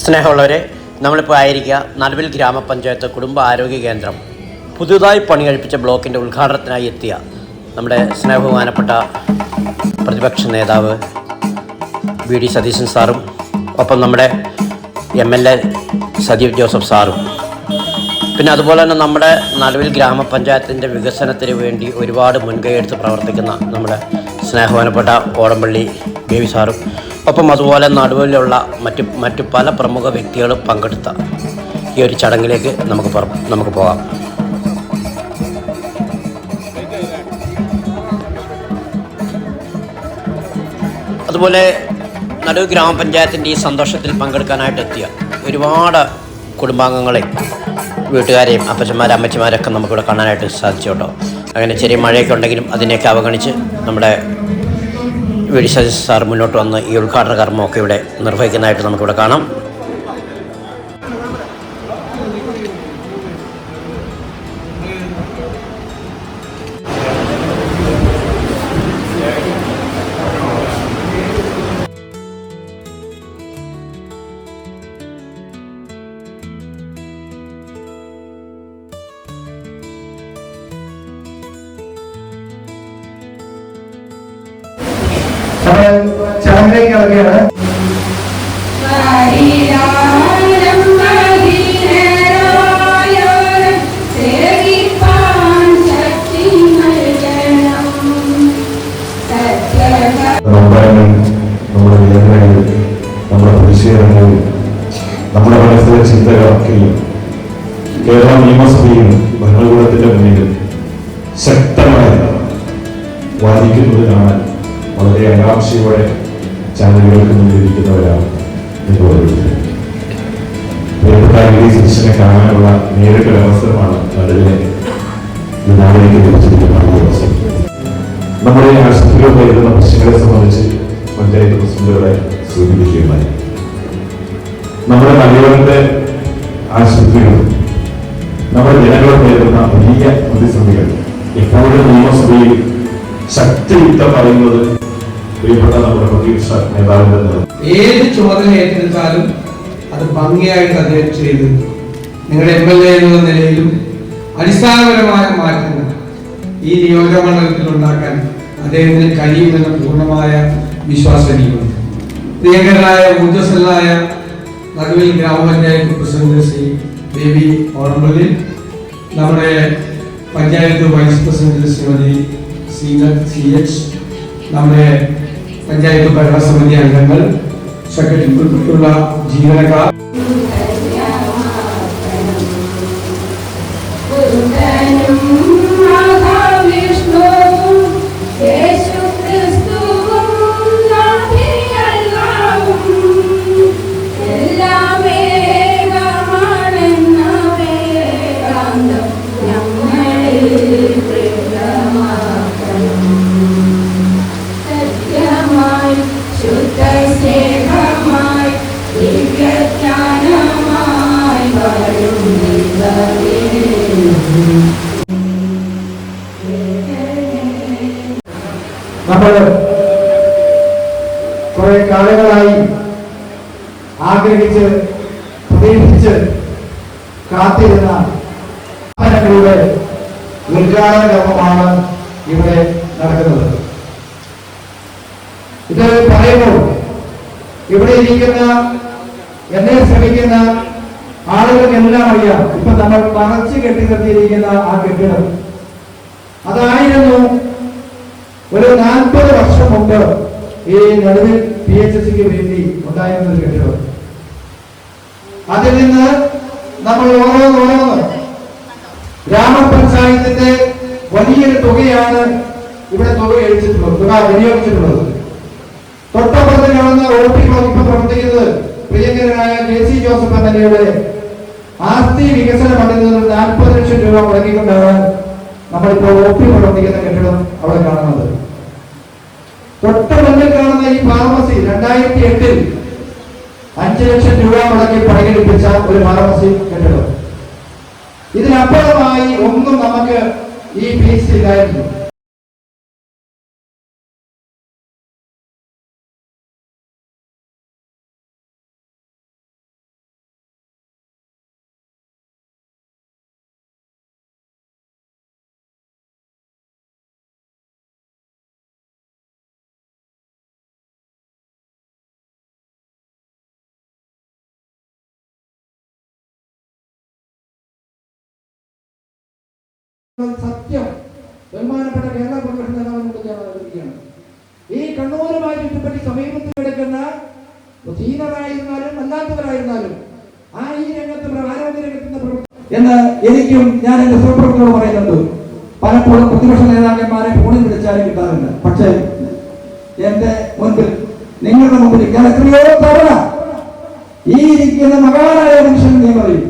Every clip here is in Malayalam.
സ്നേഹമുള്ളവരെ നമ്മളിപ്പോൾ ആയിരിക്കുക നടുവിൽ ഗ്രാമപഞ്ചായത്ത് കുടുംബ ആരോഗ്യ കേന്ദ്രം. പുതുതായി പണി കഴിപ്പിച്ച ബ്ലോക്കിന്റെ ഉദ്ഘാടനത്തിനായി എത്തിയ നമ്മുടെ സ്നേഹബഹുമാനപ്പെട്ട പ്രതിപക്ഷ നേതാവ് വി ഡി സതീശൻ സാറും ഒപ്പം നമ്മുടെ M L A Sajeev Joseph സാറും. പിന്നെ അതുപോലെ തന്നെ നമ്മുടെ നടുവിൽ ഗ്രാമപഞ്ചായത്തിന്റെ വികസനത്തിന് വേണ്ടി ഒരുപാട് മുൻകൈയെടുത്ത് പ്രവർത്തിക്കുന്ന നമ്മുടെ സ്നേഹവാനപ്പെട്ട ഓടമ്പള്ളി ബേബി സാറും ഒപ്പം അതുപോലെ നടുവിലുള്ള മറ്റ് മറ്റ് പല പ്രമുഖ വ്യക്തികളും പങ്കെടുത്ത ഈ ഒരു ചടങ്ങിലേക്ക് നമുക്ക് നമുക്ക് പോകാം. അതുപോലെ നടുവ് ഗ്രാമപഞ്ചായത്തിന്റെ ഈ സന്തോഷത്തിൽ പങ്കെടുക്കാനായിട്ട് എത്തിയ ഒരുപാട് കുടുംബാംഗങ്ങളെ വീട്ടുകാരെയും അപ്പച്ചന്മാരെ അമ്മച്ചിമാരൊക്കെ നമുക്കിവിടെ കാണാനായിട്ട് സാധിച്ചു കേട്ടോ. അങ്ങനെ ചെറിയ മഴയൊക്കെ ഉണ്ടെങ്കിലും അതിനെയൊക്കെ അവഗണിച്ച് നമ്മുടെ വി ഡി സതീശൻ സാർ മുന്നോട്ട് വന്ന് ഈ ഉദ്ഘാടന കർമ്മമൊക്കെ ഇവിടെ നിർവഹിക്കുന്നതായിട്ട് നമുക്കിവിടെ കാണാം. നൽകണം സത്യക നമ്മുടെ നമ്മുടെ നമ്മുടെ മനസ്സിലെ ചിന്തകളൊക്കെയും കേരള നിയമസഭയും ഭരണകൂടത്തിന്റെ മുന്നിൽ ശക്തമായി വാദിക്കുന്നത് കാണാൻ വളരെ ആകാംക്ഷയോടെ ചാനലുകൾക്ക് മുന്നിലിരിക്കുന്നവരാണ് സതീശനെ കാണാനുള്ള നേരിട്ടൊരു അവസരമാണ് നമ്മുടെ ആശുപത്രിയിൽ നേരിടുന്ന പ്രശ്നങ്ങളെ സംബന്ധിച്ച് പഞ്ചായത്ത് പ്രസിഡന്റുകളെ സൂചിപ്പിക്കുകയുമായി നമ്മുടെ നഗരങ്ങളുടെ ആശുപത്രികൾ നമ്മുടെ ജനങ്ങൾ നേരിടുന്ന വലിയ പ്രതിസന്ധികൾ എപ്പോഴും നിയമസഭയിൽ ശക്തിയുക്തം പറയുന്നത് പ്രിയപ്പെട്ട നമ്മുടെ പ്രതീക്ഷ നേതാവിന്റെ ഏത് ചുമതല ഏറ്റെടുത്താലും അത് ഭംഗിയായിട്ട് അദ്ദേഹം ചെയ്തു നിങ്ങളുടെ എം എൽ എ എന്ന നിലയിലും അടിസ്ഥാനപരമായ മാറ്റങ്ങൾ ഈ നിയോജകമണ്ഡലത്തിൽ ഉണ്ടാക്കാൻ അദ്ദേഹത്തിന് കഴിയുമെന്ന പൂർണമായ വിശ്വാസം എനിക്കുണ്ട്. പ്രിയങ്കരനായ ഊർജസ്വലനായ നടുവിൽ ഗ്രാമപഞ്ചായത്ത് പ്രസിഡന്റ് ശ്രീ ബേബി ഓർമ്മലിൽ നമ്മുടെ panchayat vice president Shrimati C H നമ്മുടെ പഞ്ചായത്ത് ഭരണസമിതി അംഗങ്ങൾ സെക്രട്ടറി ഉൾപ്പെട്ടുള്ള ജീവനക്കാർ നമ്മൾ കുറെ കാലങ്ങളായി ആഗ്രഹിച്ച് പ്രതീക്ഷിച്ച് കാത്തിരുന്ന സ്ഥാപനങ്ങളുടെ ഉദ്ഘാടന കർമ്മമാണ് ഇവിടെ നടക്കുന്നത്. ഇത് പറയുമ്പോൾ ഇവിടെ ഇരിക്കുന്ന എന്നെ ശ്രമിക്കുന്ന ആളുകൾക്കെല്ലാം അറിയാം. ഇപ്പൊ നമ്മൾ മറച്ചു കെട്ടി നിർത്തിയിരിക്കുന്ന ആ കെട്ടിടം. അതായിരുന്നു ഒരു നാൽപ്പത് വർഷം മുമ്പ് ഈ നടുവിൽ പി എച്ച് സിക്ക് വേണ്ടി ഉണ്ടായിരുന്ന ഒരു കെട്ടിടം. അതിൽ നിന്ന് നമ്മൾ ഓരോന്നോരോന്ന് ഗ്രാമപഞ്ചായത്തിന്റെ വലിയൊരു തുകയാണ് ഇവിടെ തുക എഴുതിയിട്ടുള്ളത് തുക വിനിയോഗിച്ചിട്ടുള്ളത്. തൊട്ടപ്പുറത്ത് കാണുന്ന ഒ പി വകുപ്പ് പ്രവർത്തിക്കുന്നത് പ്രിയങ്കരനായ K C Joseph M L എയുടെ ആസ്തി വികസന ഫണ്ടിൽ നാൽപ്പത് ലക്ഷം രൂപ മുടക്കിക്കൊണ്ടാണ് നമ്മളിപ്പോൾ ഒ പി പ്രവർത്തിക്കുന്ന കെട്ടിടം അവിടെ കാണുന്നത്. തൊട്ട് മുന്നിൽ കാണുന്ന ഈ ഫാർമസി രണ്ടായിരത്തി എട്ടിൽ അഞ്ചു ലക്ഷം രൂപ മുടക്കി പണികെടുപ്പിച്ച ഒരു ഫാർമസി കെട്ടിടം. ഇതിനപ്പുറമായി ഒന്നും നമുക്ക് ഈ ഫീസ് ഇല്ലായിരുന്നു. സത്യം ബഹുമാനപ്പെട്ട കേരള കോൺഗ്രസ് നേതാവ് ഞാൻ അവതരിക്കുകയാണ് ഈ കണ്ണൂരുമായി ചുറ്റപ്പറ്റി സമീപത്ത് കിടക്കുന്ന സീനറായിരുന്നാലും അല്ലാത്തവരായിരുന്നാലും ആ ഈ രംഗത്ത് ആരോഗ്യ രംഗത്ത് നിന്ന് എന്ന് എനിക്കും ഞാൻ എന്റെ സുഹൃത്തുക്കളോട് പറയുന്നുണ്ട്. പലപ്പോഴും പ്രതിപക്ഷ നേതാക്കന്മാരെ ഫോണിൽ വിളിച്ചാലും കിട്ടാറില്ല. പക്ഷേ എന്റെ മുൻപിൽ നിങ്ങളുടെ മുമ്പിൽ ഞാൻ എത്രയോ തവണ ഈ ഇരിക്കുന്ന മഹാനായ മനുഷ്യൻ പറയും.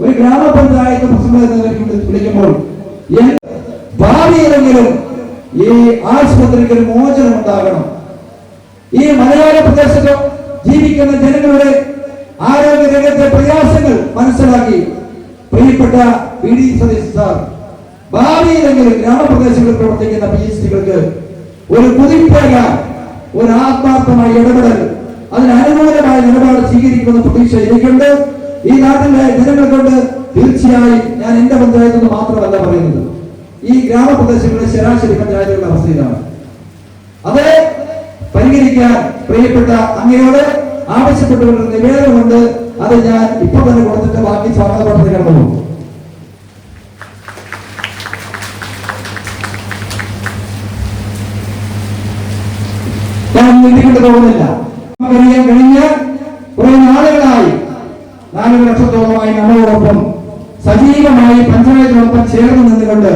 ഒരു ഗ്രാമപഞ്ചായത്ത് പ്രസിഡന്റ് വിളിക്കുമ്പോൾ ഭാവിയിലെങ്കിലും ഈ ആശുപത്രിക്ക് ഒരു മോചനം ഉണ്ടാകണം. ഈ മലയാള പ്രദേശത്ത് ജീവിക്കുന്ന ജനങ്ങളുടെ ആരോഗ്യ രംഗത്തെ പ്രയാസങ്ങൾ മനസ്സിലാക്കി. പ്രിയപ്പെട്ട പി ഡി സതീഷ് സാർ ഭാവിയിലെങ്കിലും ഗ്രാമപ്രദേശങ്ങളിൽ പ്രവർത്തിക്കുന്ന പി എച്ച് ഡികൾക്ക് ഒരു പുതിപ്പേക ഒരു ആത്മാർത്ഥമായ ഇടപെടൽ അതിന് അനുകൂലമായ നിലപാട് സ്വീകരിക്കുമെന്ന പ്രതീക്ഷ എനിക്കുണ്ട്. ഈ നാട്ടിലെ ജനങ്ങൾ കൊണ്ട് തീർച്ചയായും ഞാൻ എന്റെ പഞ്ചായത്ത് നിന്ന് മാത്രമല്ല പറയുന്നത്. ഈ ഗ്രാമപ്രദേശങ്ങളിലെ ശരാശരി പഞ്ചായത്തുകളുടെ അവസ്ഥ ഇതാണ് അത് പരിഹരിക്കാൻ പ്രിയപ്പെട്ട അങ്ങയോട് ആവശ്യപ്പെട്ടുകൊണ്ട് നിവേദനമുണ്ട് അത് ഞാൻ ഇപ്പൊ തന്നെ കൊടുത്തിട്ട് ബാക്കി സ്വാഗത പദ്ധതി കടന്നു ഞാൻ കഴിഞ്ഞ കുറെ നാളുകളായി. നാലര ലക്ഷത്തോളമായി നമ്മളോടൊപ്പം സജീവമായി പഞ്ചായത്തിനൊപ്പം ചേർന്ന് നിന്നുകൊണ്ട്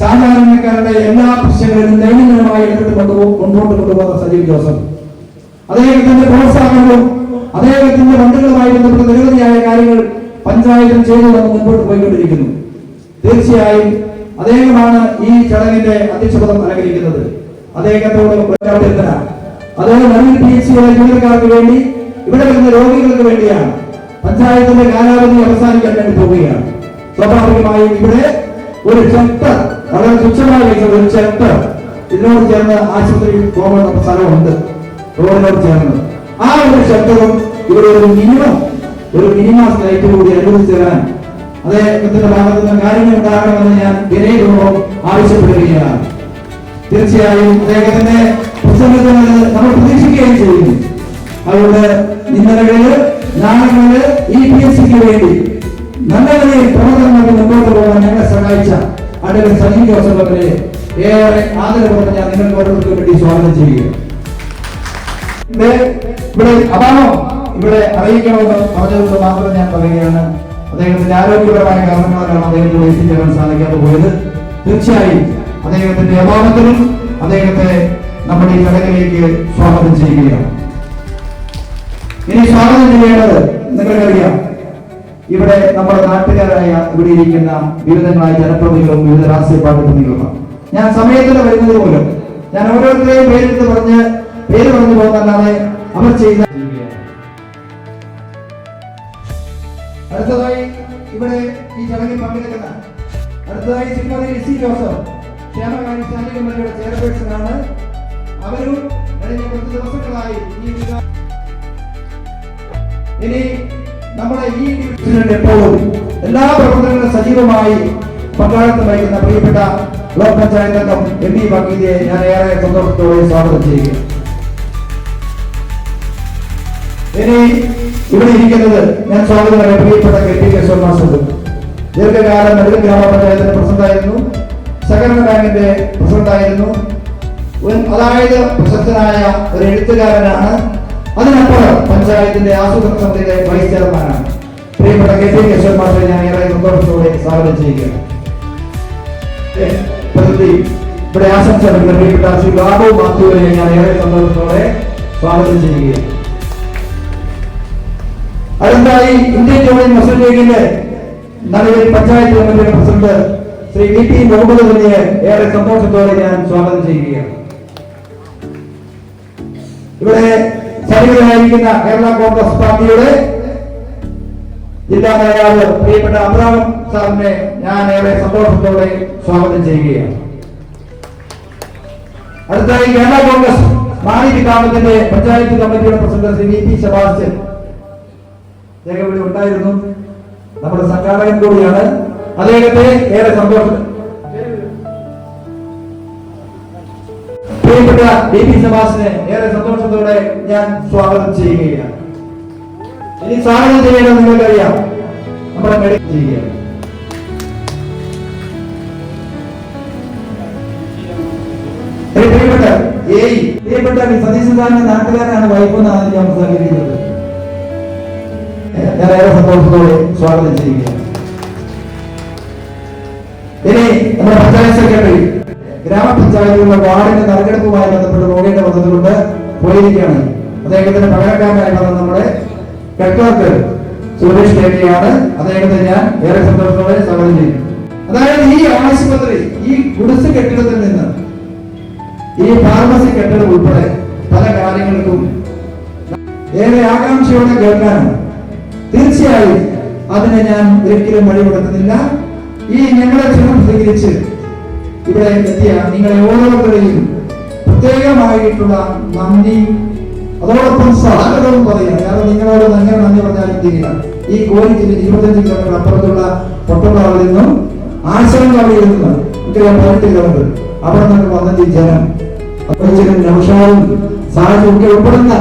സാധാരണക്കാരുടെ എല്ലാ പ്രശ്നങ്ങളിലും ദൈനംദിനമായി ഇടപെട്ട് കൊണ്ടുപോകും മുന്നോട്ട് കൊണ്ടുപോകുന്ന സജീവ് ജോസഫ്. അദ്ദേഹത്തിന്റെ പ്രോത്സാഹനവും അദ്ദേഹത്തിന്റെ ഫണ്ടുകളുമായി ബന്ധപ്പെട്ട നിരവധിയായ കാര്യങ്ങൾ പഞ്ചായത്തിൽ ചെയ്തു വന്ന് മുൻപോട്ട് പോയിക്കൊണ്ടിരിക്കുന്നു. തീർച്ചയായും അദ്ദേഹമാണ് ഈ ചടങ്ങിന്റെ അധ്യക്ഷപദം അലങ്കരിക്കുന്നത്. അദ്ദേഹത്തോട് അഭ്യർത്ഥന അദ്ദേഹം പി എച്ച് സി ജീവനക്കാർക്ക് വേണ്ടി ഇവിടെ വരുന്ന രോഗികൾക്ക് വേണ്ടിയാണ് പഞ്ചായത്തിന്റെ കാലാവധി അവസാനിക്കാൻ വേണ്ടി പോവുകയാണ്. സ്വാഭാവികമായും ഇവിടെ ഒരു ഷെൽട്ടർ വളരെ തുച്ഛമായ ഒരു ഷെൽട്ടർ ഇതിനോട് ചേർന്ന് ആശുപത്രി പോകേണ്ട സ്ഥലമുണ്ട് റോഡിനോട് ചേർന്ന്. ആ ഒരു ഷെൽട്ടറും ഇവിടെ ഒരു മിനിമം ഒരു മിനിമം സ്ലൈറ്റ് കൂടി അനുവദിച്ചു തരാൻ അദ്ദേഹത്തിന്റെ ഭാഗത്ത് നിന്ന് കാര്യങ്ങൾ ഉണ്ടാകണമെന്ന് ഞാൻ വിനയപൂർവം ആവശ്യപ്പെടുകയാണ്. തീർച്ചയായും അദ്ദേഹത്തിന്റെ പ്രസംഗത്തിൽ നമ്മൾ പ്രതീക്ഷിക്കുകയും ചെയ്യുന്നു. അതുകൊണ്ട് ഇന്നലകളിൽ നാളെകളിൽ ഈ പി എസ് സിക്ക് വേണ്ടി നല്ല നിലയിൽ പ്രവർത്തനങ്ങൾക്ക് മുന്നോട്ട് പോകാൻ ഞങ്ങളെ സഹായിച്ച അഡ്വക്കേറ്റ് സജീവ് ജോസഫ് അവരെ ഏറെ ആദരവോടെ ഞാൻ നിങ്ങൾക്ക് ഓരോരുത്തർക്ക് വേണ്ടി സ്വാഗതം ചെയ്യുക ഇവിടെ ഇവിടെ അതാണോ? ഇവിടെ അറിയിക്കണമെന്ന് പറഞ്ഞതുകൊണ്ട് മാത്രം ഞാൻ പറയുകയാണ്. അദ്ദേഹത്തിന്റെ ആരോഗ്യപരമായ കാരണങ്ങളാണ് അദ്ദേഹത്തിന് എത്തിച്ചേരാൻ സാധിക്കാതെ പോയത്. തീർച്ചയായും അദ്ദേഹത്തിന്റെ അഭാവത്തിനും അദ്ദേഹത്തെ നമ്മുടെ ഈ ചടങ്ങിലേക്ക് സ്വാഗതം ചെയ്യുകയാണ്. ഇനി സ്വാഗതം ചെയ്യേണ്ടത് നിങ്ങൾക്കറിയാം. ഇവിടെ നമ്മുടെ നാട്ടുകാരായ ഇവിടെ ഇരിക്കുന്ന വിവിധങ്ങളായ ജനപ്രതിനിധികളും വിവിധ രാഷ്ട്രീയ പാർട്ടി ഞാൻ സമയത്തിന് വരുന്നത് മൂലം ഞാൻ ഓരോരുത്തരെയും പേരെടുത്ത് പറഞ്ഞ് പേര് പറഞ്ഞു പോകുന്നല്ലാതെ അവർ ചെയ്ത അടുത്തതായി ഇവിടെ ഈ ചടങ്ങിൽ പങ്കെടുക്കുന്ന അടുത്തതായി ശ്രീമതി എസ് സി ജോസഫ് ക്ഷേമകാര്യ സ്റ്റാൻഡിംഗ് കമ്മിറ്റിയുടെ ചെയർപേഴ്സൺ ആണ് അവരും കഴിഞ്ഞ കുറച്ച് ഇനി നമ്മുടെ ഈ ഡിവിഷനിൽ എപ്പോഴും എല്ലാ പ്രവർത്തനങ്ങളും സജീവമായി പങ്കാളിത്തം വഹിക്കുന്ന പ്രിയപ്പെട്ട ബ്ലോക്ക് പഞ്ചായത്ത് അംഗം എം പി വക്കീലിയെ ഞാൻ ഏറെ സന്തോഷത്തോടെ സ്വാഗതം ചെയ്യുക ഇനി ഇവിടെ ഇരിക്കുന്നത് ഞാൻ സ്വാഗതം പറയാം പ്രിയപ്പെട്ട കെ പി കെ മാസ്റ്റർ ദീർഘകാലം നെടുങ്കൽ ഗ്രാമപഞ്ചായത്തിന്റെ പ്രസിഡന്റായിരുന്നു. സഹകരണ ബാങ്കിന്റെ പ്രസിഡന്റായിരുന്നു. അതായത് പ്രശസ്തനായ ഒരു എഴുത്തുകാരനാണ് അതിനപ്പുറം പഞ്ചായത്തിന്റെ ആസൂത്രണ സമിതിയുടെ വൈസ് ചെയർമാനാണ് പ്രിയപ്പെട്ട കെ. പി. കേശവൻ മാസ്റ്ററെ ഞാൻ ഏറെ സന്തോഷത്തോടെ സ്വാഗതം ചെയ്യുകയാണ്. പ്രതി ഇവിടെ ആശംസ പ്രിയപ്പെട്ട ശ്രീ ബാബു മാത്യുവിനെ ഞാൻ ഏറെ സന്തോഷത്തോടെ സ്വാഗതം ചെയ്യുകയാണ്. അടുത്തായി ഇന്ത്യൻ യൂണിയൻ മുസ്ലിം ലീഗിന്റെ നിലവിൽ പഞ്ചായത്ത് കമ്മിറ്റിയുടെ president Shri V. T. Muhammad അലിയെ ഏറെ സന്തോഷത്തോടെ ഞാൻ സ്വാഗതം ചെയ്യുകയാണ്. ഇവിടെ സന്നിഹിതരായിരിക്കുന്ന കേരള കോൺഗ്രസ് പാർട്ടിയുടെ ജില്ലാ നേതാവ് പ്രിയപ്പെട്ട അബ്രാഹം സാറിനെ ഞാൻ ഏറെ സന്തോഷത്തോടെ സ്വാഗതം ചെയ്യുകയാണ്. അടുത്തായി കേരള കോൺഗ്രസ് മാണിക്ക് ഗ്രാമത്തിന്റെ പഞ്ചായത്ത് കമ്മിറ്റിയുടെ president Shri V P Sebastian ഉണ്ടായിരുന്നു. നമ്മുടെ സംഘാടകൻ കൂടിയാണ്. അദ്ദേഹത്തെ ഏറെ സന്തോഷം പ്രിയപ്പെട്ട ഡി പി സബാസിനെ ഏറെ സന്തോഷത്തോടെ ഞാൻ സ്വാഗതം ചെയ്യുകയാണ്. ഇനി സ്വാഗതം ചെയ്യണം നിങ്ങൾക്കറിയാം. നമ്മുടെ മെഡിക്കൽ ചെയ്യുകയാണ്. പ്രിയപ്പെട്ട ഏയ് പ്രിയപ്പെട്ട സതീശനാഥന്റെ നാട്ടുകാരനാണ് വൈഫെന്നാണ് ഞാൻ സംസാരിക്കുന്നത്. ഏറെ സന്തോഷത്തോടെ സ്വാഗതം ചെയ്യുകയാണ്. ഇനി നമ്മുടെ ഗ്രാമപഞ്ചായത്തിലുള്ള വാർഡിന്റെ തെരഞ്ഞെടുപ്പുമായി ബന്ധപ്പെട്ട് പോകേണ്ട വന്നതുകൊണ്ട് പോയിരിക്കുകയാണ്. അദ്ദേഹത്തിന്റെ പകരക്കാരനായി വന്ന നമ്മുടെ കെക്ലർക്ക് സുരേഷ് രേഖയാണ് അദ്ദേഹത്തെ ഞാൻ ഏറെ സന്തോഷത്തോടെ സ്വാഗതം ചെയ്യും അതായത് ഈ ആശുപത്രി ഈ ഗുഡ്സ് കെട്ടിടത്തിൽ നിന്ന് ഈ ഫാർമസി കെട്ടിടം ഉൾപ്പെടെ പല കാര്യങ്ങൾക്കും ഏറെ ആകാംക്ഷയോടെ കേൾക്കാനും തീർച്ചയായും അതിനെ ഞാൻ ഒരിക്കലും വഴി കൊടുക്കുന്നില്ല ഈ ഞങ്ങളെ ക്ഷണം സ്വീകരിച്ച് ഇവിടെ എത്തിയ നിങ്ങളെ ഓരോരുത്തരെയും പ്രത്യേകമായിട്ടുള്ള നന്ദി അതോടൊപ്പം സ്വാഗതവും പറയാം കാരണം നിങ്ങളോട് നല്ല നന്ദി പറഞ്ഞാലും തീരില്ല ഈ കോഴിച്ചിൽ ഇരുപത്തഞ്ച് കിലോമീറ്റർ അപ്പുറത്തുള്ള പൊട്ടപ്പാറയിൽ നിന്നും ആശ്രമങ്ങളിൽ നിന്നും ഇത്രയും പതിനെട്ട് കിലോമീറ്റർ അവിടെ നിന്ന് പതിനഞ്ച് ജനം സാഹചര്യം ഒക്കെ ഉൾപ്പെടുന്ന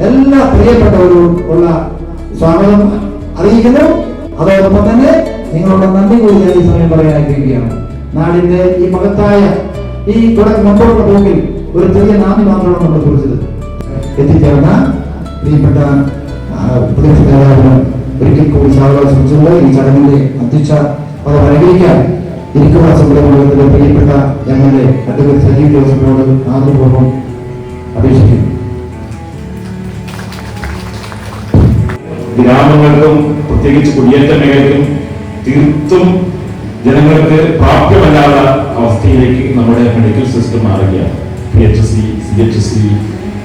എല്ലാ പ്രിയപ്പെട്ടവരും ഉള്ള സ്വാഗതം അറിയിക്കുന്നു. അതോടൊപ്പം തന്നെ നിങ്ങളുടെ നന്ദി കൂടി ഞാൻ ഈ സമയം പറയാൻ ആഗ്രഹിക്കുകയാണ് നാടിന്റെ ഈ മഹത്തായ ഈ തുടക്കം മുമ്പോട്ടുള്ള പോക്കിൽ ഒരു ചെറിയ നാന്ദി മാത്രമാണ് നമ്മൾ കുറിച്ചത്. എത്തിച്ചേർന്ന പ്രിയപ്പെട്ട പ്രദേശ നേതാവിന് ഒരിക്കൽ കൂടി ശ്രമിച്ചുകൊണ്ട് ഈ ചടങ്ങിന്റെ അധ്യക്ഷ പദം അലങ്കരിക്കാൻ ഇരിക്കുന്ന സമുദായത്തിലെ പ്രിയപ്പെട്ട ഞങ്ങളുടെ അഡ്വക്കേറ്റ് സജീവ് ജോസഫിനോട് ആദ്യപൂർവം അപേക്ഷിക്കുന്നു. ഗ്രാമങ്ങൾക്കും പ്രത്യേകിച്ച് കുടിയേറ്റ മേഖലയ്ക്കും തീർത്തും ജനങ്ങൾക്ക് പ്രാപ്യമല്ലാത്ത അവസ്ഥയിലേക്ക് നമ്മുടെ മെഡിക്കൽ സിസ്റ്റം മാറുകയാണ്. P H C C H C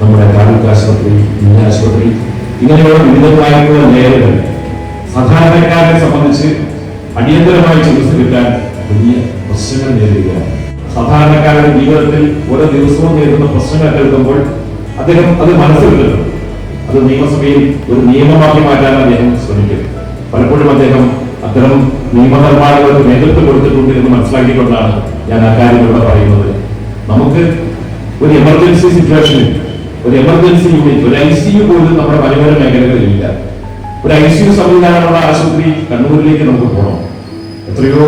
നമ്മുടെ താലൂക്ക് ആശുപത്രി ജില്ലാ ആശുപത്രി ഇങ്ങനെയുള്ള വിവിധമായിട്ടുള്ള ലേഖകൾ സാധാരണക്കാരെ സംബന്ധിച്ച് അടിയന്തരമായി ചികിത്സ കിട്ടാൻ വലിയ പ്രശ്നങ്ങൾ നേരിടുകയാണ്. സാധാരണക്കാരുടെ ജീവിതത്തിൽ ഓരോ ദിവസവും നേരിടുന്ന പ്രശ്നങ്ങൾ കേൾക്കുമ്പോൾ അദ്ദേഹം അത് മനസ്സിലെടുക്കുന്നു അത് നിയമസഭയിൽ ഒരു നിയമമാക്കി മാറ്റാൻ അദ്ദേഹം ശ്രമിക്കും പലപ്പോഴും അദ്ദേഹം അത്തരം നിയമനിർമ്മാണങ്ങൾക്ക് നേതൃത്വം കൊടുത്തിട്ടുണ്ട് എന്ന് മനസ്സിലാക്കിക്കൊണ്ടാണ് ഞാൻ ആ കാര്യം ഇവിടെ പറയുന്നത്. നമുക്ക് ഒരു എമർജൻസി സിറ്റുവേഷനിൽ ഒരു എമർജൻസി യൂണിറ്റ് ഒരു ഐ സി യു പോലും നമ്മുടെ മലയോര മേഖലകളിലില്ല. ഒരു ഐ സി യു സംവിധാനമുള്ള ആശുപത്രി കണ്ണൂരിലേക്ക് നമുക്ക് പോകണം. എത്രയോ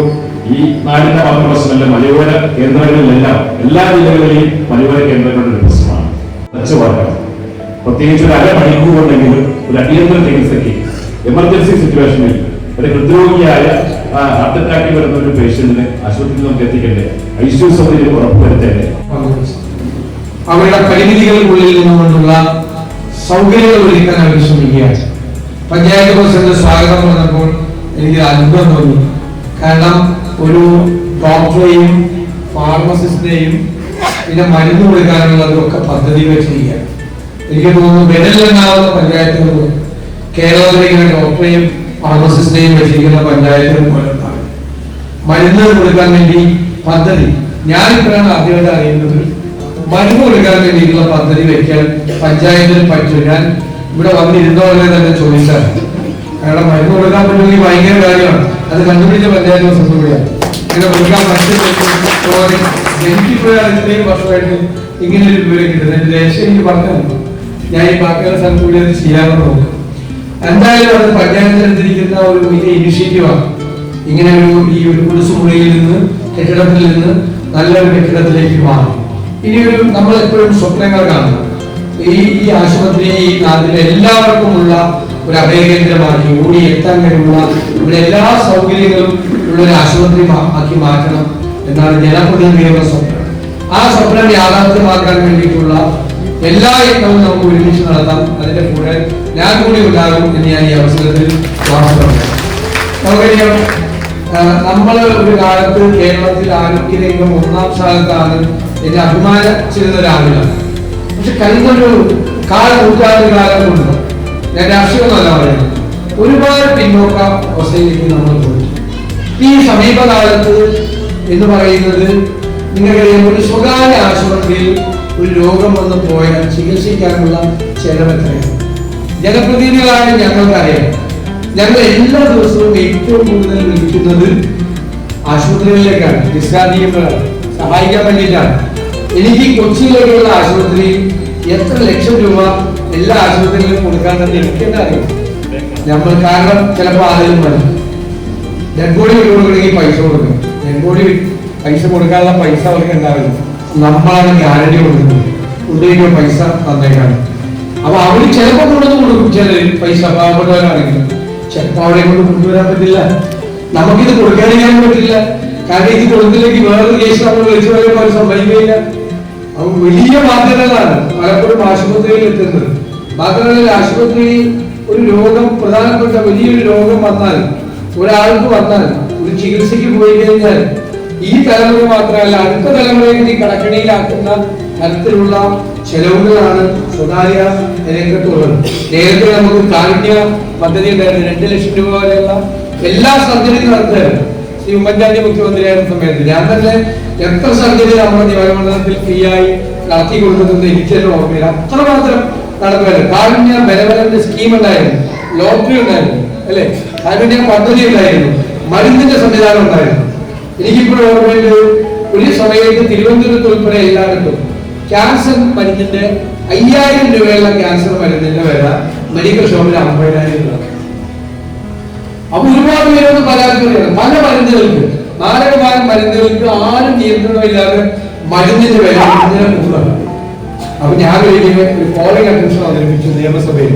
ഈ നാടിന്റെ മാത്രം പ്രശ്നമല്ല മലയോര കേന്ദ്രങ്ങളിലെല്ലാം എല്ലാ ജില്ലകളിലെയും മലയോര കേന്ദ്രങ്ങളുടെ ഒരു പ്രശ്നമാണ്. മെച്ചമാക്കണം പ്രത്യേകിച്ച് ഒരു അരമണിക്കൂർ ഉണ്ടെങ്കിലും ഒരു അടിയന്തര ചികിത്സയ്ക്ക് എമർജൻസി സിറ്റുവേഷനിൽ ഒരു ഹൃദ്രോഗിയായ ഹാർട്ട് അറ്റാക്കിൽ വരുന്ന ഒരു പേഷ്യന്റിന് ആശുപത്രിയിൽ നമുക്ക് എത്തിക്കണ്ടേ? ഐ സി യു സൗകര്യം ഉറപ്പുവരുത്തേണ്ടേ അവരുടെ പരിമിതികൾക്കുള്ളിൽ നിന്നുകൊണ്ടുള്ള സൗകര്യങ്ങൾ ഒരുക്കാൻ അവർ ശ്രമിക്കുകയാണ്. പഞ്ചായത്ത് പ്രസിഡന്റ് സ്വാഗതം വന്നപ്പോൾ എനിക്ക് അത്ഭുതം തോന്നി. കാരണം ഒരു ഡോക്ടറെയും ഫാർമസിസ്റ്റിനെയും പിന്നെ മരുന്ന് കൊടുക്കാനുള്ളതൊക്കെ പദ്ധതി വെച്ചിരിക്കുകയാണ് എനിക്ക് തോന്നുന്നു ബെനലെണ്ണാവുന്ന പഞ്ചായത്തുകൾ കേരളത്തിലെ ഡോക്ടറേയും ഡോക്ടറെയും ഫാർമസിസ്റ്റിനെയും വെച്ചിരിക്കുന്ന പഞ്ചായത്തുകൾ പോലത്താണ് മരുന്ന് കൊടുക്കാൻ വേണ്ടി പദ്ധതി. ഞാനിപ്പോഴാണ് ആദ്യമായിട്ട് അറിയുന്നത്. മരുന്ന് കൊടുക്കാൻ വേണ്ടിയിട്ടുള്ള പദ്ധതി വെക്കാൻ പഞ്ചായത്തിന് പറ്റും. ഞാൻ ഇവിടെ വന്നിരുന്നവരെ തന്നെ ചോദിച്ചാൽ കാരണം മരുന്ന് കൊടുക്കാൻ പറ്റുമെങ്കിൽ ഭയങ്കര കാര്യമാണ്. അത് കണ്ടുപിടിച്ച പഞ്ചായത്ത് പ്രസിഡന്റുകൂടിയാണ് ഇങ്ങനെ കൊടുക്കാൻ പറ്റും എനിക്കിപ്പോഴാണ് ഇത്രയും വർഷമായിട്ട് ഇങ്ങനെ ഒരു വിവരം കിട്ടുന്നത്. എന്റെ ദേശം എനിക്ക് പറഞ്ഞു ഞാൻ ഈ ബാക്കിയുള്ള സ്ഥലത്ത് കൂടി അത് ചെയ്യാമെന്ന് എന്തായാലും അത് പഞ്ചായത്തിൽ ഒരു വലിയ ഇനിഷ്യേറ്റീവാണ് ഇങ്ങനെ ഒരു ഈ ഒരു കുടിസ് മുറിയിൽ നിന്ന് കെട്ടിടത്തിൽ നിന്ന് നല്ലൊരു കെട്ടിടത്തിലേക്ക് മാറി. ഒരു നമ്മൾ എപ്പോഴും സ്വപ്നങ്ങൾ കാണുന്നു ഈ ഈ ആശുപത്രിയെ ഈ നാട്ടിലെ എല്ലാവർക്കുമുള്ള ഒരു അഭയകേന്ദ്രമാക്കി ഓടി എത്താൻ കഴിവുള്ള ഇവിടെ എല്ലാ സൗകര്യങ്ങളും ഉള്ള ഒരു ആശുപത്രി ആക്കി മാറ്റണം എന്നാണ് ജനപ്രതിനിധികളുടെ സ്വപ്നം. ആ സ്വപ്നം യാഥാർത്ഥ്യമാക്കാൻ വേണ്ടിയിട്ടുള്ള എല്ലാ യജ്ഞവും നമുക്ക് ഒരുമിച്ച് നടത്താം. അതിന്റെ കൂടെ ഞാൻ കൂടി ഉണ്ടാകും എന്ന് ഞാൻ ഈ അവസരത്തിൽ നമുക്കറിയാം നമ്മൾ ഒരു കാലത്ത് കേരളത്തിൽ ആരോഗ്യരംഗം ഒന്നാം സ്ഥാനത്താണ് എന്ന് അഭിമാനിച്ചിരുന്ന ഒരാളിലാണ് പക്ഷെ കഴിഞ്ഞൊരു കാല നൂറ്റാണ്ട് കാലം കൊണ്ട് ഞാൻ രാഷ്ട്രീയമല്ല പറയുന്നത് ഒരുപാട് പിന്നോക്ക അവസ്ഥയിലേക്ക് നമ്മൾ പോയി. ഈ സമീപകാലത്ത് എന്ന് പറയുന്നത് നിങ്ങൾക്കറിയാം ഒരു സ്വകാര്യ ആശുപത്രിയിൽ ഒരു രോഗം വന്ന് പോയാൽ ചികിത്സിക്കാനുള്ള ചെലവ് എത്രയാണ് ജനപ്രതിനിധികളായ ഞങ്ങൾക്കറിയാം. ഞങ്ങൾ എല്ലാ ദിവസവും ഏറ്റവും കൂടുതൽ വിളിക്കുന്നത് ആശുപത്രികളിലേക്കാണ്. ഡിസ്ചാർജ് ചെയ്യുമ്പോഴാണ് സഹായിക്കാൻ വേണ്ടിയിട്ടാണ്. എനിക്ക് കൊച്ചിയിലേക്കുള്ള ആശുപത്രി എത്ര ലക്ഷം രൂപ എല്ലാ ആശുപത്രിയിലും കൊടുക്കാൻ തന്നെ എനിക്ക് തന്നെ അറിയാം നമ്മൾ കാരണം ചിലപ്പോൾ ആരെങ്കിലും വരും. ഡെഡ് ബോഡി കൊടുക്കണമെങ്കിൽ പൈസ കൊടുക്കണം. ബോഡി പൈസ കൊടുക്കാനുള്ള പൈസ അവർക്ക് ഉണ്ടാവില്ല. നമ്മളാണ് ഗ്യാരണ്ടി കൊടുക്കുന്നത് ഉദ്ദേശിക്കുന്ന പൈസ തന്നേക്കാണ്. അപ്പൊ അവർ ചിലപ്പോൾ കൊണ്ടു കൊടുക്കും. ചില പൈസ പാവപ്പെട്ടവരാണെങ്കിൽ. ചിലപ്പോ അവരെ കൊണ്ട് കൊണ്ടുവരാൻ പറ്റില്ല. നമുക്കിത് കൊടുക്കാതിരിക്കാൻ പറ്റില്ല. കാരണം ഇത് കൊടുത്തില്ലെങ്കിൽ വേറൊരു കേസ് നമ്മൾ വിളിച്ചു പറയുമ്പോൾ അവർ സമ്മതിക്കില്ല അപ്പൊ വലിയ ബാധ്യതകളാണ് പലപ്പോഴും ആശുപത്രിയിൽ എത്തുന്നത്. മാത്രമല്ല ആശുപത്രിയിൽ ഒരു രോഗം പ്രധാനപ്പെട്ട വലിയൊരു രോഗം വന്നാൽ ഒരാൾക്ക് വന്നാൽ ഒരു ചികിത്സയ്ക്ക് പോയി കഴിഞ്ഞാൽ ഈ തലമുറ മാത്രമല്ല അടുത്ത തലമുറയെ കൂടി കടക്കണിയിലാക്കുന്ന തരത്തിലുള്ള ചെലവുകളാണ് സ്വകാര്യ രംഗത്തുള്ളത്. നേരത്തെ നമുക്ക് കാരുണ്യ പദ്ധതി ഉണ്ടായിരുന്നു രണ്ട് ലക്ഷം രൂപ വരെയുള്ള എല്ലാ സർജറിയും നടത്തുകയാണ് ശ്രീ ഉമ്മൻചാണ്ടി മുഖ്യമന്ത്രിയായിരുന്ന സമയത്ത്. ഞാൻ തന്നെ എത്ര സർജറി നമ്മുടെ നിയമമണ്ഡലത്തിൽ ഫ്രീ ആയി നടത്തി കൊടുക്കുന്നത് എനിക്ക് തന്നെ ഓർമ്മയില്ല അത്രമാത്രം നടക്കുമായിരുന്നു. കാരുണ്യ ബലബലന്റെ സ്കീം ഉണ്ടായിരുന്നു. ലോട്ടറി ഉണ്ടായിരുന്നു അല്ലെ? കാരുണ്യ പദ്ധതി ഉണ്ടായിരുന്നു. മരുന്നിന്റെ സംവിധാനം ഉണ്ടായിരുന്നു. എനിക്കിപ്പോഴും ഓർമ്മയുണ്ട് ഒരു സമയത്ത് തിരുവനന്തപുരത്ത് ഉൾപ്പെടെ എല്ലായിടത്തും ക്യാൻസർ മരുന്നിന്റെ അയ്യായിരം രൂപയുള്ള ക്യാൻസർ മരുന്നിന്റെ വില മെഡിക്കൽ ഷോപ്പിൽ അമ്പതിനായിരം രൂപ അപ്പൊ ഒരുപാട് പേരൊന്ന് പരാതി പല മരുന്നുകൾക്ക് മാരകമായ മരുന്നുകൾക്ക് ആരും നിയന്ത്രണമില്ലാതെ മരുന്നിന്റെ വില ഇങ്ങനെ അപ്പൊ ഞാൻ ഒരിക്കലും ഒരു ഫോറിംഗ് അഡ്മിഷൻ അവതരിപ്പിച്ചു നിയമസഭയിൽ.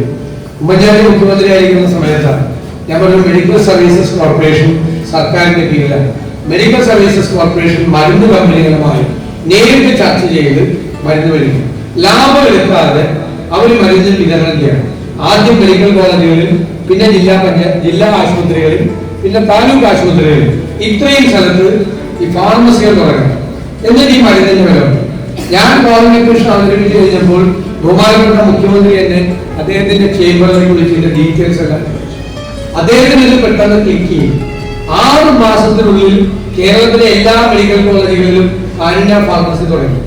ഉമ്മൻചാണ്ടി മുഖ്യമന്ത്രി ആയിരിക്കുന്ന സമയത്താണ്. ഞാൻ പറഞ്ഞു മെഡിക്കൽ സർവീസസ് കോർപ്പറേഷൻ സർക്കാരിന്റെ കീഴിലാണ്. മെഡിക്കൽ സർവീസസ് കോർപ്പറേഷൻ മരുന്ന് കമ്പനികളുമായി നേരിട്ട് ചർച്ച ചെയ്ത് മരുന്ന് വരുന്നു ലാഭം എടുക്കാതെ അവർ മരുന്ന് വിതരണം ചെയ്യണം ആദ്യം മെഡിക്കൽ കോളേജുകളിൽ പിന്നെ ജില്ലാ പഞ്ചായത്ത് ജില്ലാ ആശുപത്രികളിൽ പിന്നെ താലൂക്ക് ആശുപത്രികളിൽ ഇത്രയും സ്ഥലത്ത് ഈ ഫാർമസികൾ തുടങ്ങണം എന്നിട്ട് ഈ മരുന്നിന്റെ വില. ഞാൻ കോർഡിനേഷൻ അവതരിപ്പിച്ച് കഴിഞ്ഞപ്പോൾ ബഹുമാനപ്പെട്ട മുഖ്യമന്ത്രി എന്നെ അദ്ദേഹത്തിന്റെ ചേംബറിനെ വിളിച്ചിട്ട് ഡീറ്റെയിൽസ് എല്ലാം. അദ്ദേഹത്തിന് ഇത് പെട്ടെന്ന് ക്ലിക്ക് ചെയ്യും ആറ് മാസത്തിനുള്ളിൽ കേരളത്തിലെ എല്ലാ മെഡിക്കൽ കോളേജുകളിലും കാരുണ്യ ഫാർമസി തുടങ്ങി.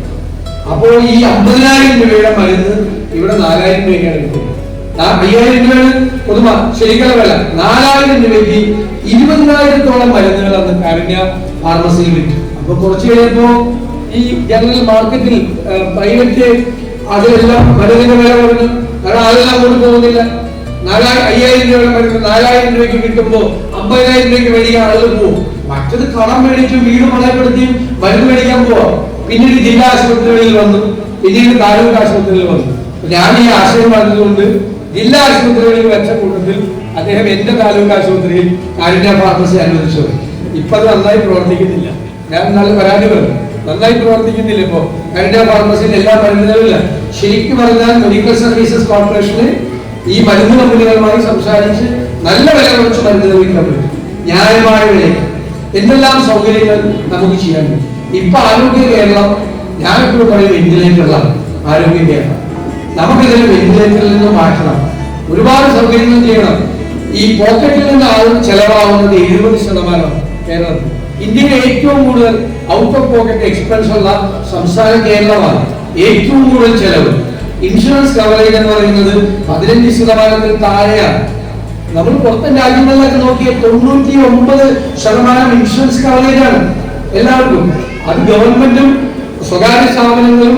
അപ്പോൾ ഈ അമ്പതിനായിരം രൂപയുടെ മരുന്ന് ഇവിടെ നാലായിരം രൂപയ്ക്കാണ് കിട്ടുന്നത് അയ്യായിരം രൂപയാണ് പൊതുമ ശരിക്കുള്ള വില. നാലായിരം രൂപയ്ക്ക് ഇരുപതിനായിരത്തോളം മരുന്നുകൾ അന്ന് കാരുണ്യ ഫാർമസിയിൽ വിറ്റു. അപ്പൊ കുറച്ച് കഴിഞ്ഞപ്പോ ഈ ജനറൽ മാർക്കറ്റിൽ പ്രൈവറ്റ് അതെല്ലാം മരുന്നിന്റെ വില കുറഞ്ഞു കാരണം അതെല്ലാം കൊണ്ട് പോകുന്നില്ല. നാലായിരം അയ്യായിരം രൂപയുടെ മരുന്ന് നാലായിരം രൂപയ്ക്ക് കിട്ടുമ്പോ അമ്പതിനായിരം രൂപയ്ക്ക് വേണ്ടി ആളുകൾ പോകും മറ്റത് കടം മേടിച്ചു വീട് പണയപ്പെടുത്തി മരുന്ന് മേടിക്കാൻ പോവാം. പിന്നീട് ജില്ലാ ആശുപത്രികളിൽ വന്നു. പിന്നീട് താലൂക്ക് ആശുപത്രികളിൽ വന്നു. ഞാൻ ഈ ആശയം പറഞ്ഞതുകൊണ്ട് ജില്ലാ ആശുപത്രികളിൽ വെച്ച കൂട്ടത്തിൽ അദ്ദേഹം എന്റെ താലൂക്ക് ആശുപത്രിയിൽ കാരുണ്യ ഫാർമസി അനുവദിച്ചു ഇപ്പൊ അത് നന്നായി പ്രവർത്തിക്കുന്നില്ല. ഞാൻ നല്ല പരാതി പറഞ്ഞു. നന്നായി പ്രവർത്തിക്കുന്നില്ല ഇപ്പോ. കാരുണ്യ ഫാർമസിയിൽ എല്ലാ മരുന്നുകളില്ല ശരിക്കും പറഞ്ഞാൽ മെഡിക്കൽ സർവീസസ് കോർപ്പറേഷന് ഈ മരുന്ന് കമ്പനികളുമായി സംസാരിച്ച് നല്ല വില കുറച്ച് മരുന്നുകൾ വിൽക്കാൻ പറ്റും ന്യായമായ വിലയ്ക്ക്. എന്തെല്ലാം സൗകര്യങ്ങൾ നമുക്ക് ചെയ്യാൻ ഇപ്പൊ ആരോഗ്യ കേരളം ഞാനിപ്പോഴും പറയും വെന്റിലേറ്ററുള്ള ആരോഗ്യ കേരളം. നമുക്കിതിനെ വെന്റിലേറ്ററിൽ നിന്ന് മാറ്റണം. ഒരുപാട് സൗകര്യങ്ങൾ ചെയ്യണം. ഈ പോക്കറ്റിൽ നിന്ന് ആളും ചെലവാകുന്നത് എഴുപത് ശതമാനം കേരളത്തിൽ ഇന്ത്യയിലെ ഏറ്റവും കൂടുതൽ ഔട്ട് ഓഫ് പോക്കറ്റ് എക്സ്പെൻസ് ഉള്ള സംസ്ഥാന കേരളമാണ്. ഏറ്റവും കൂടുതൽ ചെലവ്. ഇൻഷുറൻസ് കവറേജ് എന്ന് പറയുന്നത് പതിനഞ്ച് ശതമാനത്തിൽ താഴെയാണ്. നമ്മൾ പുറത്തെ രാജ്യങ്ങളിലൊക്കെ നോക്കിയ തൊണ്ണൂറ്റി ഒമ്പത് ശതമാനം ഇൻഷുറൻസ് കവറേജ് ആണ് എല്ലാവർക്കും. അത് ഗവൺമെന്റും സ്വകാര്യ സ്ഥാപനങ്ങളും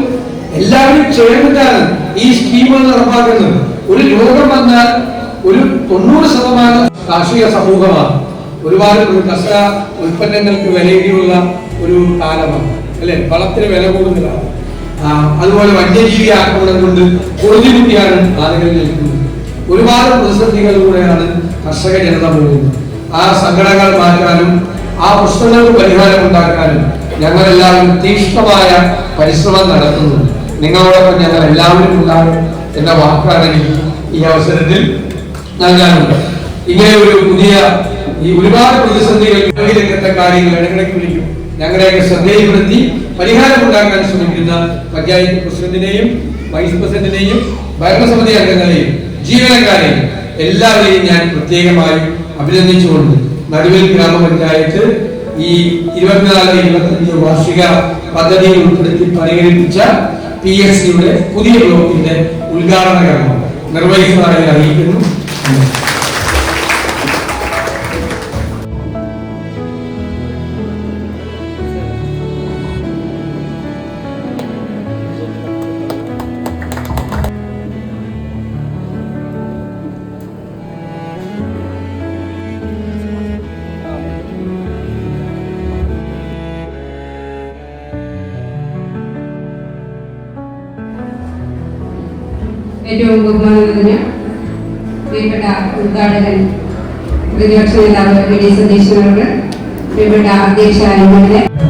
എല്ലാവരും ചേർന്നിട്ടാണ് ഈ സ്കീമുകൾ നടപ്പാക്കുന്നത്. ഒരു രോഗം വന്നാൽ ഒരു തൊണ്ണൂറ് ശതമാനം കാർഷിക സമൂഹമാണ്. ഒരുപാട് കർഷക ഉൽപ്പന്നങ്ങൾക്ക് വിലയുള്ള ഒരു കാലമാണ്. അല്ലെ? വളത്തിന് വില കൂടുന്നതാണ്. അതുപോലെ വന്യജീവി ആക്രമണം കൊണ്ട് പൊറുതിമുട്ടിയാണ് ആളുകൾ നിൽക്കുന്നത്. ഒരുപാട് പ്രതിസന്ധികളിലൂടെയാണ് കർഷക ജനത പോകുന്നത്. ആ സങ്കടങ്ങൾ മാറ്റാനും ആ പ്രശ്നങ്ങൾക്ക് പരിഹാരം ഉണ്ടാക്കാനും ഞങ്ങളെല്ലാവരും തീക്ഷ്ണമായ പരിശ്രമം നടത്തുന്നു. നിങ്ങളോടൊപ്പം ഞങ്ങൾ എല്ലാവരും ഉണ്ടാകും എന്ന വാക്കാണ് എനിക്ക് ഈ അവസരത്തിൽ നൽകാനുണ്ട്. ഇങ്ങനെ ഒരു പുതിയ ഈ ഒരുപാട് പ്രതിസന്ധികൾ രംഗത്തെ കാര്യങ്ങൾ ഇടക്കിടയ്ക്ക് വിളിക്കും. ഞങ്ങളെയൊക്കെ ശ്രദ്ധയിൽപ്പെടുത്തി പരിഹാരം ഉണ്ടാക്കാൻ ശ്രമിക്കുന്ന പഞ്ചായത്ത് പ്രസിഡന്റിനെയും വൈസ് പ്രസിഡന്റിനെയും ഭരണസമിതി അംഗങ്ങളെയും ജീവനക്കാരെയും എല്ലാവരെയും ഞാൻ പ്രത്യേകമായി അഭിനന്ദിച്ചുകൊണ്ട് നടുവിൽ ഗ്രാമപഞ്ചായത്ത് ഈ ഇരുപത്തിനാല് ഇരുപത്തഞ്ച് വാർഷിക പദ്ധതിയിൽ ഉൾപ്പെടുത്തി പരിഗണിപ്പിച്ച പി എസ് സിയുടെ പുതിയ ബ്ലോക്കിന്റെ ഉദ്ഘാടന കർമ്മം നിർവഹിക്കുന്നതായി അറിയിക്കുന്നു. ഏറ്റവും ബഹുമാനം പ്രിയപ്പെട്ട ഉദ്ഘാടകൻ പ്രതിപക്ഷ നേതാവ് വി ഡി സതീശനോട് പ്രിയപ്പെട്ട അധ്യക്ഷ എം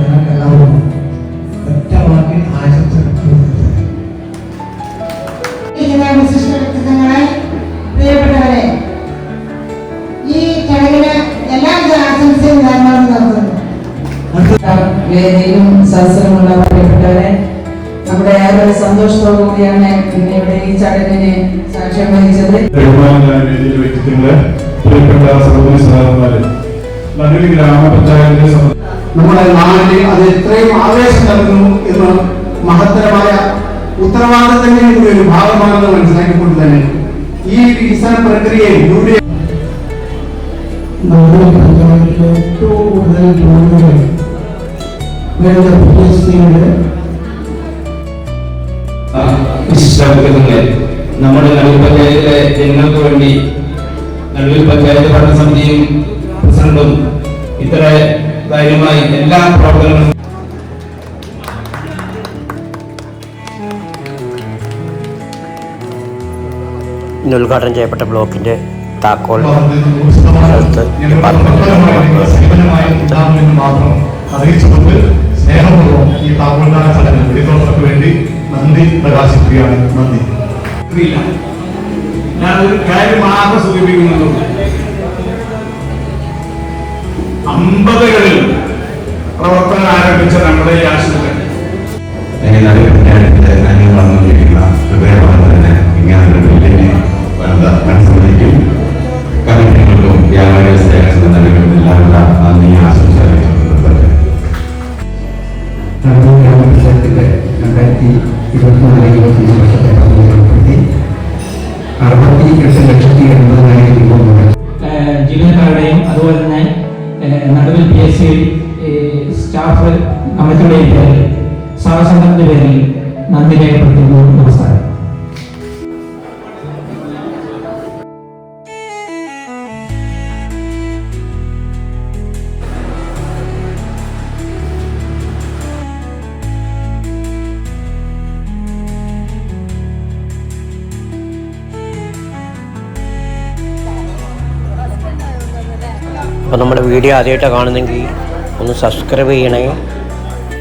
ചടങ്ങിന് സാക്ഷ്യം വഹിച്ചത് വ്യക്തിത്വങ്ങളെ പ്രിയപ്പെട്ട സഹോദരി സഹോദരന്മാരെ നല്ലൊരു ഗ്രാമപഞ്ചായത്തിലെ സംബന്ധിച്ച് നമ്മുടെ നാടിന് അത് എത്രയും ആവേശം നൽകുന്നു എന്ന് മഹത്തരമായ ഉത്തരവാദിത്തത്തിന്റെ കൂടി ഒരു ഭാഗമാണെന്ന് മനസ്സിലാക്കിക്കൊണ്ട് തന്നെ ഈ വികസന പ്രക്രിയയിൽ യു ഡി ഏറ്റവും കൂടുതൽ വേണ്ട പ്രദേശങ്ങളുടെ വിശിഷ്ടവ്യക്തിത്വങ്ങളെ നമ്മുടെ നടുവിൽ പഞ്ചായത്തിലെ ജനങ്ങൾക്ക് വേണ്ടി നടുവിൽ പഞ്ചായത്ത് ഭരണസമിതിയും പ്രസിഡന്റും ഇത്ര ധൈര്യമായി എല്ലാ പ്രവർത്തനങ്ങളും ഇന്ന് ഉദ്ഘാടനം ചെയ്യപ്പെട്ട ബ്ലോക്കിന്റെ താക്കോൽ അറിയിച്ചുകൊണ്ട് സ്നേഹപൂർവം ഈ താക്കോൽദാന ചടങ്ങ് വേണ്ടി നന്ദി പ്രകാശിക്കുകയാണ് നന്ദി. ഞാനൊരു ഞാൻ ഒരു കാര്യം മാത്രം സൂചിപ്പിക്കുന്നുള്ളൂ അമ്പതുകളിൽ പ്രവർത്തനം ആരംഭിച്ച നമ്മുടെ ഈ ആശുപത്രി. വന്നുകൊണ്ടിരിക്കുന്ന ഹൃദയമാണ് വീഡിയോ ആദ്യമായിട്ടാണ് കാണുന്നെങ്കിൽ ഒന്ന് സബ്സ്ക്രൈബ് ചെയ്യണേ.